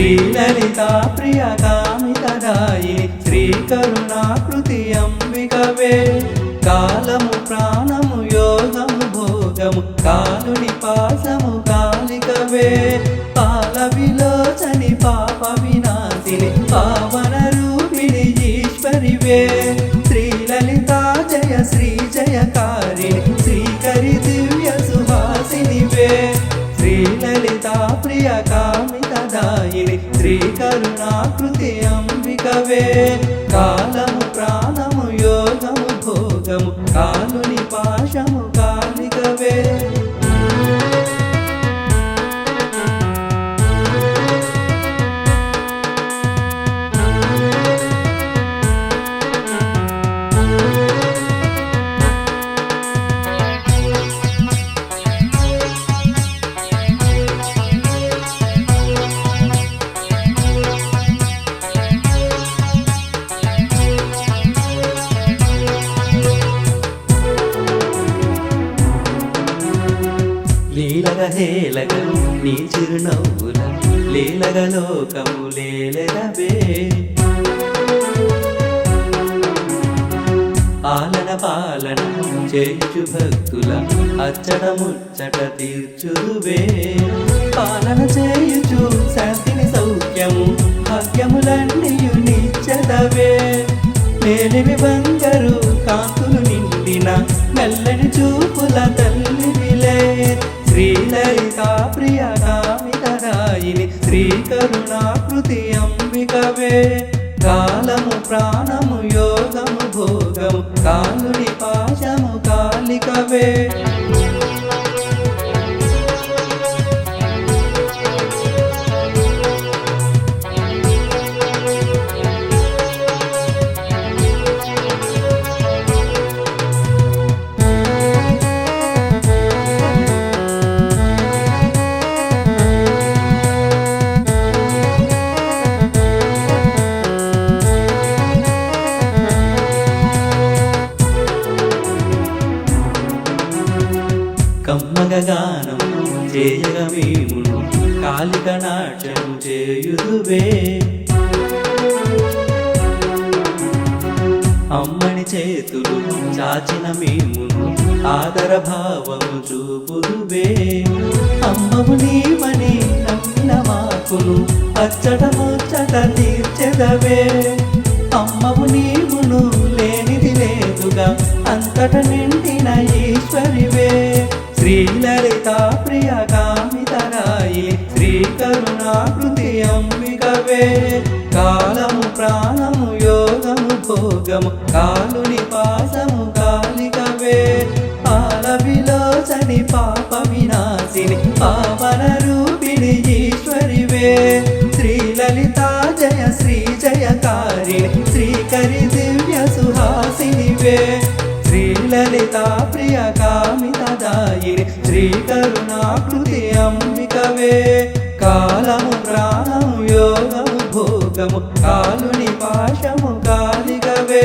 శ్రీలలిత ప్రియ కామితదాయిని శ్రీ కరుణాకృతి అంబికవే. కాలము ప్రాణము యోగము భోగము కాలుని పాసము కాలికవే పాల విలోచని పాప వినాశిని పావన రూపిణి ఈశ్వరివే. శ్రీలలిత జయ శ్రీ జయకారిణి తల్లి శ్రీ కరుణాకృతి అంబికవే. కాలము ప్రాణము యోగము భోగము కాలుని పాశము కాలికవే లీలగ హేళగలు నీ చిరునవ్వుల లీలగ లోకము లేలెదవే పాలన పాలన చేయుచు భక్తుల అచ్చట ముచ్చట తీర్చురువే పాలన చేయుచు శాంతిని సౌఖ్యము భాగ్యములన్నీయు నిచ్చదవే మేలిమి బంగారు కరుణాకృతి అంబికవే. కాలము ప్రాణము యోగము భోగము. కాలుని పాశము కాలికవే కమ్మగ చేయగ మేము కాలిక నాట్యం చేయుదువే. అమ్మని చేతులు చాచిన మేము ఆదర భావము చూపుదువే. అమ్మము నీమని నమ్మిన మాకును అచ్చట ముచ్చట తీర్చెదవే. అమ్మము నీవును లేనిది లేదుగా అంతట నిండిన ఈశ్వరి శ్రీలలితా ప్రియకామితరాయి శ్రీ కరుణాకృతి అంబికవే. కాలము ప్రాణము యోగము భోగము కాలుని పాసము కాలికవే. పాల విలోచని పాప వినాశిని పావన రూపిణి ఈశ్వరివే. శ్రీలలితా జయ శ్రీ జయకారిణి శ్రీకరి దివ్య సుహాసినివే. శ్రీలలితా ప్రియకా శ్రీ కరుణాకృతి అంబికవే. కాలము ప్రాణము యోగము భోగము కాలుని పాశము కాలిగవే